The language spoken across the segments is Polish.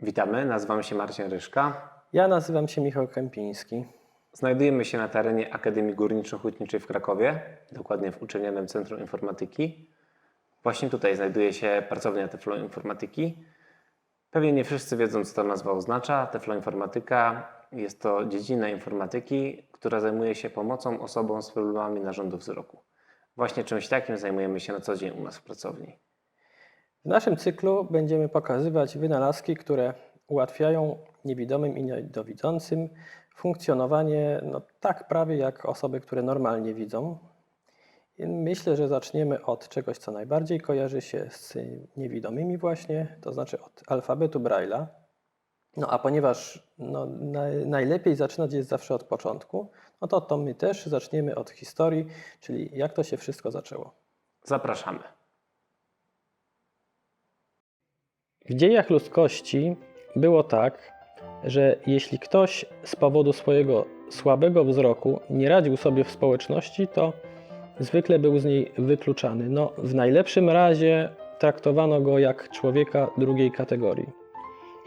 Witamy, nazywam się Marcin Ryszka. Ja nazywam się Michał Kępiński. Znajdujemy się na terenie Akademii Górniczo-Hutniczej w Krakowie, dokładnie w Uczelnianym Centrum Informatyki. Właśnie tutaj znajduje się pracownia Tefloinformatyki. Pewnie nie wszyscy wiedzą, co ta nazwa oznacza. Tefloinformatyka jest to dziedzina informatyki, która zajmuje się pomocą osobom z problemami narządu wzroku. Właśnie czymś takim zajmujemy się na co dzień u nas w pracowni. W naszym cyklu będziemy pokazywać wynalazki, które ułatwiają niewidomym i niedowidzącym funkcjonowanie no, tak prawie jak osoby, które normalnie widzą. Myślę, że zaczniemy od czegoś, co najbardziej kojarzy się z niewidomymi właśnie, to znaczy od alfabetu Braille'a. No a ponieważ no, naj, najlepiej zaczynać jest zawsze od początku, no to, to my też zaczniemy od historii, czyli jak to się wszystko zaczęło. Zapraszamy. W dziejach ludzkości było tak, że jeśli ktoś z powodu swojego słabego wzroku nie radził sobie w społeczności, to zwykle był z niej wykluczany. No, w najlepszym razie traktowano go jak człowieka drugiej kategorii.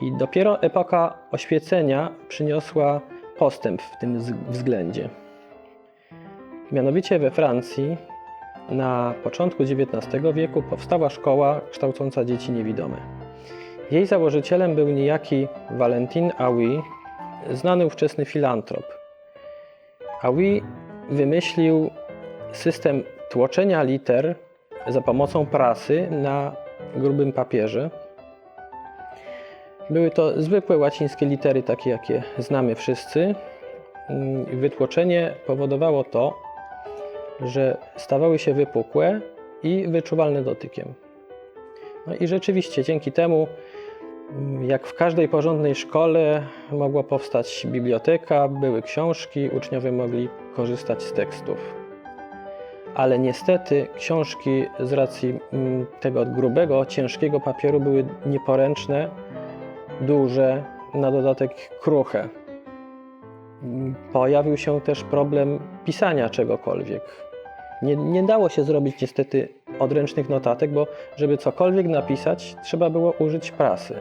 I dopiero epoka oświecenia przyniosła postęp w tym względzie. Mianowicie we Francji na początku XIX wieku powstała szkoła kształcąca dzieci niewidome. Jej założycielem był niejaki Valentin Aui, znany ówczesny filantrop. Aui wymyślił system tłoczenia liter za pomocą prasy na grubym papierze. Były to zwykłe łacińskie litery, takie jakie znamy wszyscy. Mm, Wytłoczenie powodowało to, że stawały się wypukłe i wyczuwalne dotykiem. No i rzeczywiście dzięki temu, jak w każdej porządnej szkole, mogła powstać biblioteka, były książki, uczniowie mogli korzystać z tekstów. Ale niestety książki z racji mm, tego grubego, ciężkiego papieru były nieporęczne, duże, na dodatek kruche. Pojawił się też problem pisania czegokolwiek. Nie, nie dało się zrobić niestety odręcznych notatek, bo żeby cokolwiek napisać, trzeba było użyć prasy.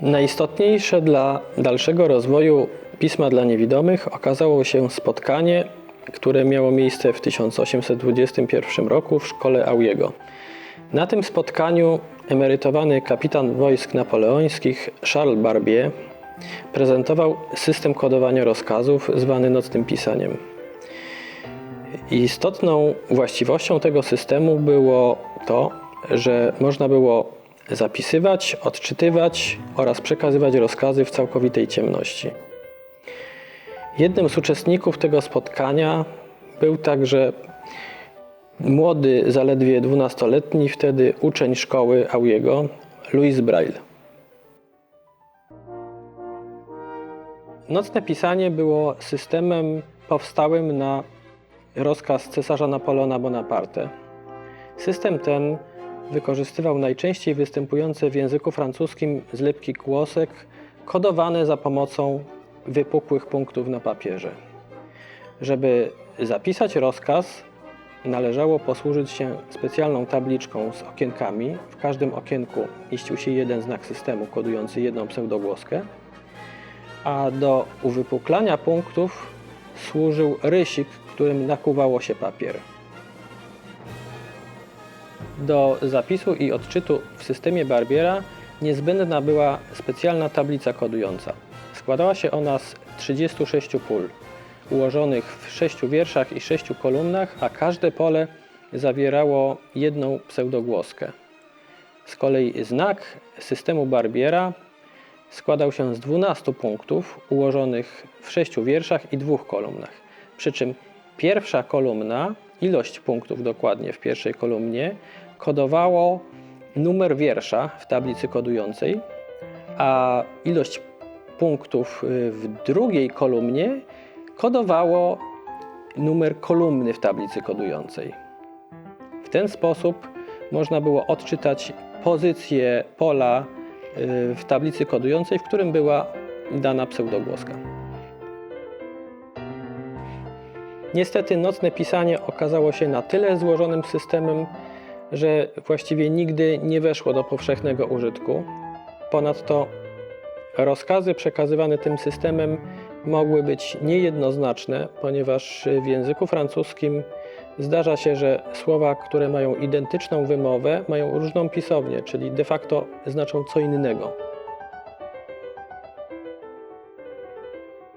Najistotniejsze dla dalszego rozwoju pisma dla niewidomych okazało się spotkanie, które miało miejsce w 1821 roku w szkole Auiego. Na tym spotkaniu emerytowany kapitan wojsk napoleońskich Charles Barbier prezentował system kodowania rozkazów zwany nocnym pisaniem. Istotną właściwością tego systemu było to, że można było zapisywać, odczytywać oraz przekazywać rozkazy w całkowitej ciemności. Jednym z uczestników tego spotkania był także młody, zaledwie 12-letni wtedy uczeń szkoły Auiego, Louis Braille. Nocne pisanie było systemem powstałym na rozkaz cesarza Napoleona Bonaparte. System ten wykorzystywał najczęściej występujące w języku francuskim zlepki głosek kodowane za pomocą wypukłych punktów na papierze. Żeby zapisać rozkaz, należało posłużyć się specjalną tabliczką z okienkami. W każdym okienku mieścił się jeden znak systemu kodujący jedną pseudogłoskę, a do uwypuklania punktów służył rysik, którym nakuwało się papier. Do zapisu i odczytu w systemie Barbiera niezbędna była specjalna tablica kodująca. Składała się ona z 36 pól, ułożonych w 6 wierszach i 6 kolumnach, a każde pole zawierało jedną pseudogłoskę. Z kolei znak systemu Barbiera składał się z 12 punktów ułożonych w 6 wierszach i dwóch kolumnach. Przy czym pierwsza kolumna, ilość punktów dokładnie w pierwszej kolumnie, kodowało numer wiersza w tablicy kodującej, a ilość punktów y, w drugiej kolumnie kodowało numer kolumny w tablicy kodującej. W ten sposób można było odczytać pozycję pola w tablicy kodującej, w którym była dana pseudogłoska. Niestety nocne pisanie okazało się na tyle złożonym systemem, że właściwie nigdy nie weszło do powszechnego użytku. Ponadto rozkazy przekazywane tym systemem mogły być niejednoznaczne, ponieważ w języku francuskim zdarza się, że słowa, które mają identyczną wymowę, mają różną pisownię, czyli de facto znaczą co innego.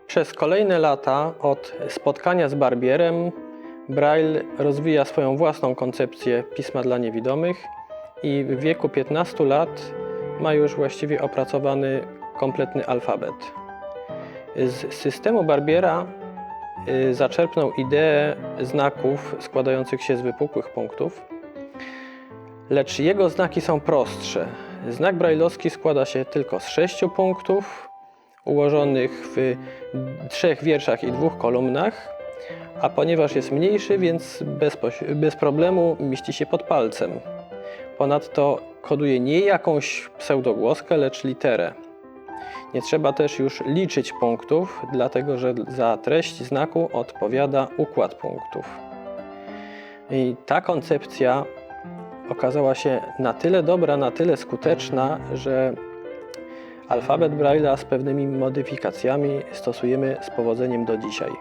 Przez kolejne lata od spotkania z Barbierem Braille rozwija swoją własną koncepcję pisma dla niewidomych i w wieku 15 lat ma już właściwie opracowany kompletny alfabet. Z systemu Barbiera zaczerpnął ideę znaków składających się z wypukłych punktów, lecz jego znaki są prostsze. Znak brajlowski składa się tylko z sześciu punktów, ułożonych w trzech wierszach i dwóch kolumnach, a ponieważ jest mniejszy, więc bez, bez problemu mieści się pod palcem. Ponadto koduje nie jakąś pseudogłoskę, lecz literę. Nie trzeba też już liczyć punktów, dlatego że za treść znaku odpowiada układ punktów. I ta koncepcja okazała się na tyle dobra, na tyle skuteczna, że alfabet Braille'a z pewnymi modyfikacjami stosujemy z powodzeniem do dzisiaj.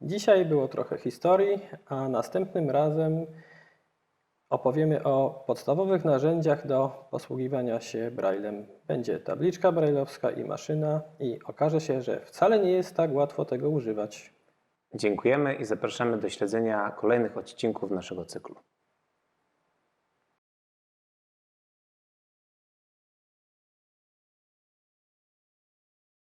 Dzisiaj było trochę historii, a następnym razem opowiemy o podstawowych narzędziach do posługiwania się Braillem. Będzie tabliczka brailleowska i maszyna i okaże się, że wcale nie jest tak łatwo tego używać. Dziękujemy i zapraszamy do śledzenia kolejnych odcinków naszego cyklu.